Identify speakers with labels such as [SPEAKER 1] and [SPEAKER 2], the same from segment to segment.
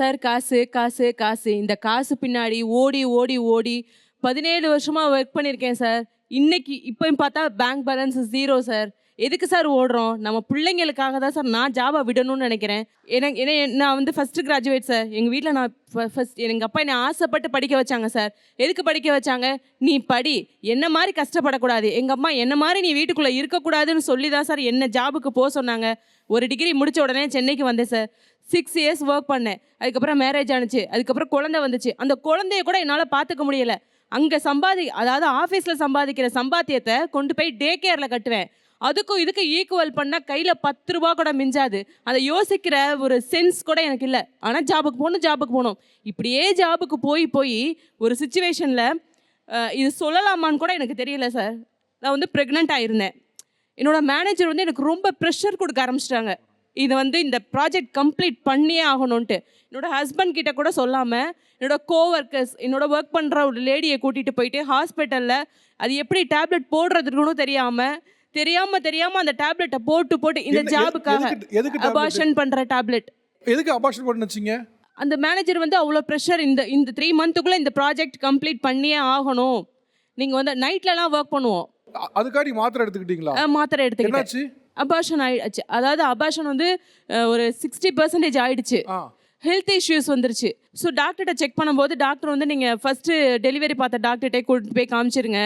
[SPEAKER 1] Sir காசு காசு காசு. இந்த காசு பின்னாடி ஓடி ஓடி ஓடி பதினேழு வருஷமாக ஒர்க் பண்ணியிருக்கேன் சார். இன்னைக்கு இப்போயும் பார்த்தா பேங்க் பேலன்ஸ் ஜீரோ சார். எதுக்கு சார் ஓடுறோம்? நம்ம பிள்ளைங்களுக்காக தான் சார் நான் ஜாபை விடணும்னு நினைக்கிறேன். எனக்கு ஏன்னா நான் வந்து ஃபஸ்ட்டு கிராஜுவேட் சார் எங்கள் வீட்டில் நான் ஃபஸ்ட் எங்கள் அப்பா என்னை ஆசைப்பட்டு படிக்க வச்சாங்க சார் எதுக்கு படிக்க வச்சாங்க? நீ படி. என்ன மாதிரி கஷ்டப்படக்கூடாது. எங்கள் அம்மா என்ன மாதிரி நீ வீட்டுக்குள்ளே இருக்கக்கூடாதுன்னு சொல்லி தான் சார் என்ன ஜாபுக்கு போக சொன்னாங்க. ஒரு டிகிரி முடித்த உடனே சென்னைக்கு வந்தேன் சார் சிக்ஸ் இயர்ஸ் ஒர்க் பண்ணேன். அதுக்கப்புறம் மேரேஜ் ஆனிச்சு. அதுக்கப்புறம் குழந்தை வந்துச்சு. அந்த குழந்தைய கூட என்னால் பார்த்துக்க முடியல. அங்கே சம்பாதி அதாவது ஆஃபீஸில் சம்பாதிக்கிற சம்பாத்தியத்தை கொண்டு போய் டே கேரில் கட்டுவேன். அதுக்கும் இதுக்கு ஈக்குவல் பண்ணால் கையில் பத்து ரூபா கூட மிஞ்சாது. அதை யோசிக்கிற ஒரு சென்ஸ் கூட எனக்கு இல்லை. ஆனால் ஜாபுக்கு போகணும் ஜாபுக்கு போகணும். இப்படியே ஜாபுக்கு போய் போய் ஒரு சுச்சுவேஷனில் இது சொல்லலாமான்னு கூட எனக்கு தெரியல சார் நான் வந்து ப்ரெக்னென்ட் ஆயிருந்தேன். என்னோட மேனேஜர் வந்து எனக்கு ரொம்ப ப்ரெஷர் கொடுக்க ஆரம்பிச்சிட்டாங்க. இது வந்து இந்த ப்ராஜெக்ட் கம்ப்ளீட் பண்ணியே ஆகணும்ன்ட்டு. என்னோட ஹஸ்பண்ட் கிட்ட கூட சொல்லாமல் என்னோட கோஒர்க்கர்ஸ் என்னோட ஒர்க் பண்ணுற ஒரு லேடியை கூட்டிகிட்டு போயிட்டு ஹாஸ்பிட்டலில் அது எப்படி டேப்லெட் போடுறதுக்குன்னு தெரியாமல் தெரியாமல் தெரியாமல் அந்த டேப்லெட்டை போட்டு போட்டு இந்த ஜாபுக்காக? அபார்ஷன் பண்ணுற டேப்லெட்
[SPEAKER 2] எதுக்கு அபார்ஷன் பண்ண வச்சீங்க
[SPEAKER 1] அந்த மேனேஜர் வந்து அவ்வளோ ப்ரெஷர் இந்த இந்த த்ரீ மந்த்துக்குள்ளே இந்த ப்ராஜெக்ட் கம்ப்ளீட் பண்ணியே ஆகணும். நீங்கள் வந்து நைட்லலாம் ஒர்க் பண்ணுவோம்.
[SPEAKER 2] அ- அதுக்காண்டி மாத்திரை எடுத்துக்கிட்டீங்களா?
[SPEAKER 1] மாத்திரை எடுத்துக்கிட்டேன்.
[SPEAKER 2] என்னாச்சு?
[SPEAKER 1] அபார்ஷன் ஆயிடுச்சு. அதாவது அபார்ஷன் வந்து ஒரு சிக்ஸ்டி பர்சன்டேஜ் ஆயிடுச்சு. ஹெல்த் இஷ்யூஸ் வந்துருச்சு. ஸோ டாக்டர்கிட்ட செக் பண்ணும்போது டாக்டர் வந்து நீங்கள் ஃபஸ்ட்டு டெலிவரி பார்த்த டாக்டர்கிட்ட கூட்டிட்டு போய் காமிச்சிருங்க.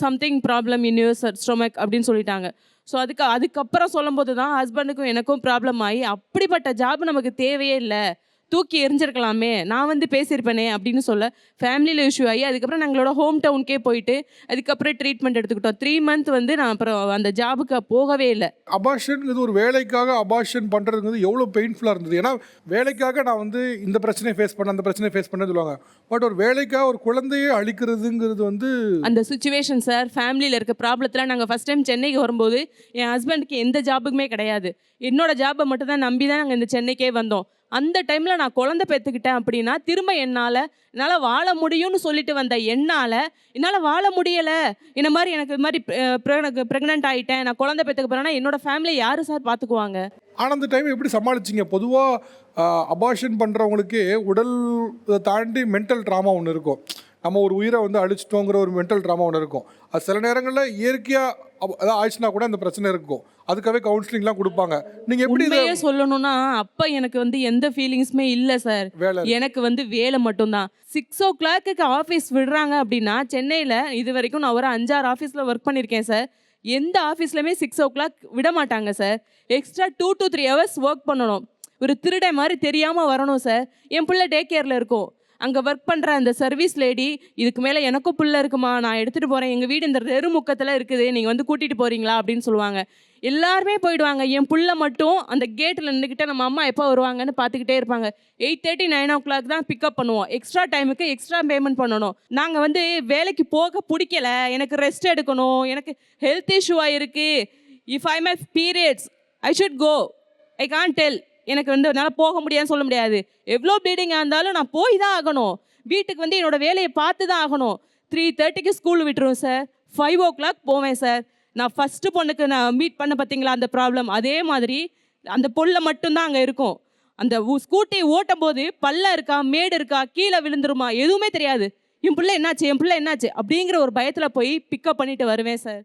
[SPEAKER 1] Something problem in use stomach அப்படின்னு சொல்லிட்டாங்க. ஸோ அதுக்கு அதுக்கப்புறம் சொல்லும்போது தான் ஹஸ்பண்டுக்கும் எனக்கும் ப்ராப்ளம் ஆகி அப்படிப்பட்ட ஜாப் நமக்கு தேவையே இல்லை. தூக்கி எரிஞ்சிருக்கலாமே நான் வந்து பேசியிருப்பேனே அப்படின்னு சொல்ல ஃபேமிலியில் இஷ்யூ ஆகி அதுக்கப்புறம் எங்களோட ஹோம் டவுனுக்கே போயிட்டு அதுக்கப்புறம் ட்ரீட்மெண்ட் எடுத்துக்கிட்டோம். த்ரீ மந்த் வந்து நான் அப்புறம் அந்த ஜாபுக்கு போகவே இல்லை.
[SPEAKER 2] அபார்ஷன்ங்கிறது ஒரு வேலைக்காக அபார்ஷன் பண்ணுறதுங்கிறது எவ்வளோ பெயின்ஃபுல்லாக இருந்தது. ஏன்னா வேலைக்காக நான் வந்து இந்த பிரச்சனையை ஃபேஸ் பண்ண அந்த பிரச்சனையை ஃபேஸ் பண்ண சொல்லுவாங்க. பட் ஒரு வேலைக்காக ஒரு குழந்தையை அழிக்கிறதுங்கிறது வந்து
[SPEAKER 1] அந்த சுச்சுவேஷன் சார் ஃபேமிலியில் இருக்க ப்ராப்ளத்தில் நாங்கள் ஃபஸ்ட் டைம் சென்னைக்கு வரும்போது என் ஹஸ்பண்டுக்கு எந்த ஜாபுக்குமே கிடையாது. என்னோட ஜாபை மட்டும் தான் நம்பி தான் நாங்கள் இந்த சென்னைக்கே வந்தோம். அந்த டைமில் நான் குழந்தை பெற்றுக்கிட்டேன் அப்படின்னா திரும்ப என்னால் என்னால் வாழ முடியும்னு சொல்லிட்டு வந்த என்னால் என்னால் வாழ முடியலை. இந்த மாதிரி எனக்கு இது மாதிரி ப்ரெக்னென்ட் ஆகிட்டேன் நான் குழந்தை பெற்றுக்க போகிறேன்னா என்னோட ஃபேமிலியை யார் சார் பார்த்துக்குவாங்க
[SPEAKER 2] ஆனால் அந்த டைம் எப்படி சமாளிச்சிங்க? பொதுவாக அபார்ஷன் பண்ணுறவங்களுக்கு உடல் தாண்டி மென்டல் ட்ராமா ஒன்று இருக்கும். நம்ம ஒரு உயிரை வந்து அழிச்சிட்டோங்கிற ஒரு மென்டல் ட்ராமா ஒன்று இருக்கும். அது சில நேரங்களில் இயற்கையாக அதாவது ஆயிடுச்சுனா கூட அந்த பிரச்சனை இருக்கும். அதுக்காகவே கவுன்சிலிங்லாம் கொடுப்பாங்க. நீங்கள் எப்படி
[SPEAKER 1] உண்மையே சொல்லணும்னா அப்போ எனக்கு வந்து எந்த ஃபீலிங்ஸுமே இல்லை சார் எனக்கு வந்து வேலை மட்டும்தான். சிக்ஸ் ஓ கிளாக்கு ஆஃபீஸ் விடுறாங்க அப்படின்னா சென்னையில் இது வரைக்கும் நான் ஒரு அஞ்சாறு ஆஃபீஸில் ஒர்க் பண்ணியிருக்கேன் சார் எந்த ஆஃபீஸ்லையுமே சிக்ஸ் ஓ கிளாக் விட மாட்டாங்க sir extra two to three hours work பண்ணணும். ஒரு திருடை மாதிரி தெரியாமல் வரணும் சார் என் பிள்ளை டே கேரில் இருக்கும். அங்கே ஒர்க் பண்ணுற அந்த சர்வீஸ் லேடி இதுக்கு மேலே எனக்கும் பிள்ளை இருக்குமா? நான் எடுத்துகிட்டு போகிறேன் எங்கள் வீடு இந்த தெருமுக்கத்தில் இருக்குது. நீங்கள் வந்து கூட்டிகிட்டு போகிறீங்களா அப்படின்னு சொல்லுவாங்க. எல்லாருமே போயிடுவாங்க. என் புள்ள மட்டும் அந்த கேட்டில் நின்றுக்கிட்டே நம்ம அம்மா எப்போ வருவாங்கன்னு பார்த்துக்கிட்டே இருப்பாங்க. Eight thirty nine o'clock தான் பிக்கப் பண்ணுவோம். எக்ஸ்ட்ரா டைமுக்கு எக்ஸ்ட்ரா பேமெண்ட் பண்ணணும். நாங்கள் வந்து வேலைக்கு போக பிடிக்கல. எனக்கு ரெஸ்ட் எடுக்கணும். எனக்கு ஹெல்த் இஷ்யூவாக இருக்குது if I my periods I should go I can tell எனக்கு வந்து என்னால் போக முடியாதுன்னு சொல்ல முடியாது. எவ்வளோ ப்ளீடிங்காக இருந்தாலும் நான் போய் தான் ஆகணும். வீட்டுக்கு வந்து என்னோட வேலையை பார்த்து தான் ஆகணும். த்ரீ தேர்ட்டிக்கு ஸ்கூல் விட்டுருவோம் சார் ஃபைவ் ஓ கிளாக் போவேன் சார் நான் ஃபஸ்ட்டு பொண்ணுக்கு நான் மீட் பண்ண பார்த்தீங்களா அந்த ப்ராப்ளம் அதே மாதிரி அந்த பொருளை மட்டும்தான் அங்கே இருக்கும். அந்த ஸ்கூட்டி ஓட்டும் போது பல்ல இருக்கா மேடு இருக்கா கீழே விழுந்துருமா எதுவுமே தெரியாது. என் பிள்ளை என்னாச்சு என் பிள்ளை என்னாச்சு அப்படிங்கிற ஒரு பயத்தில் போய் பிக்கப் பண்ணிட்டு வருவேன் சார்